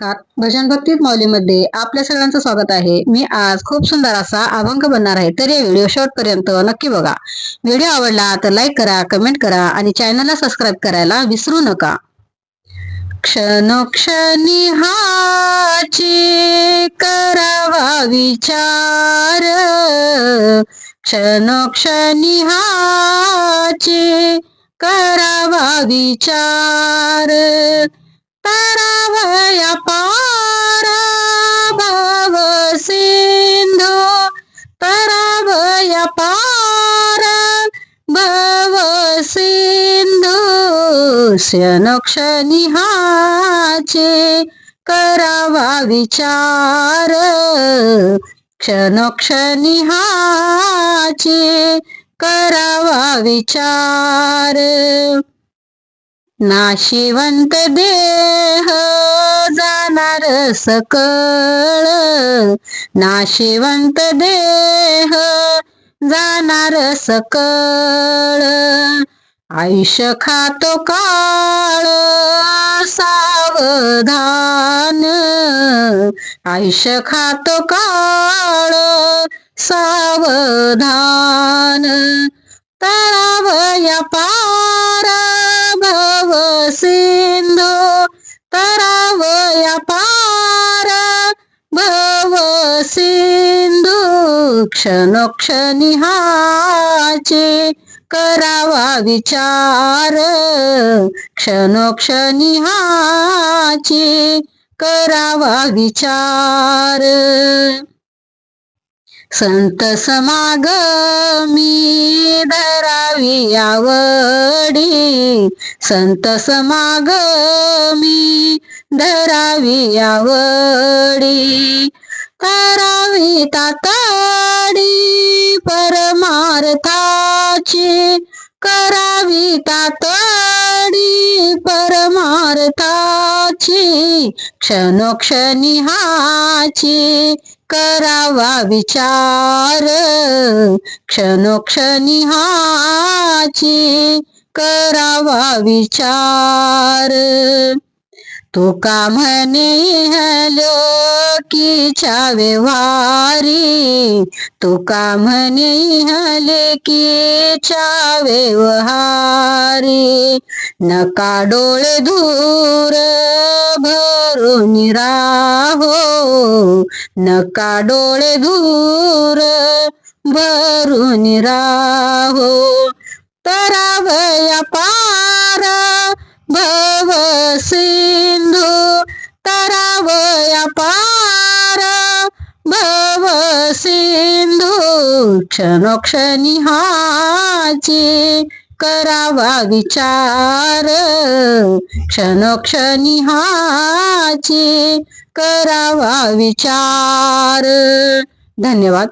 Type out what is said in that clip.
नमस्कार. भजन भक्तीत मौलीमध्ये आपल्या सगळ्यांचं स्वागत आहे. मी आज खूप सुंदर असा अभंग बनणार आहे. तर या व्हिडिओ शेवटपर्यंत नक्की बघा. व्हिडिओ आवडला तर लाईक करा कमेंट करा आणि चॅनलला सबस्क्राईब करायला विसरू नका. क्षणोक्षणी हाचे करावा विचार. क्षणोक्षणी हाचे करावा विचार. करावया पार भव सिंधू करावया पार भव सिंधू क्षणोक्षणी हाचे करावा विचार क्षणोक्षणी हाचे करावा विचार. नाशिवंत देह जाणार सकळ. नाशिवंत देह जाणार सकळ. आयुष्य खातो काळ सावधान. आयुष्य खातो काळ सावधान. तरावया पा सिंधू तरावया पार भव सिंधू क्षणोक्षणी हाचे करावा विचार. क्षणोक्षणी हाचे करावा विचार. संत समागमी धरावी आवडी संत समागमी धरावी आवडी. करावी तातडी परमार्थाची. करावी तातडी परमार्थाची क्षणोक्षणी हाची करावा विचार. क्षणोक्षणी हाची करावा विचार. तुका म्हणे लोकीच्या व्यवहारी? तुका म्हणे लेकीच्या व्यवहारी? नका डोळे धूर भरून राहो. नका डोळे धूर भरून राहो. तरावया पार भव सिंधू. तरावया पार भव सिंधू. क्षणोक्षणी हाची करावा विचार. क्षणोक्षणी हाचे करावा विचार. धन्यवाद.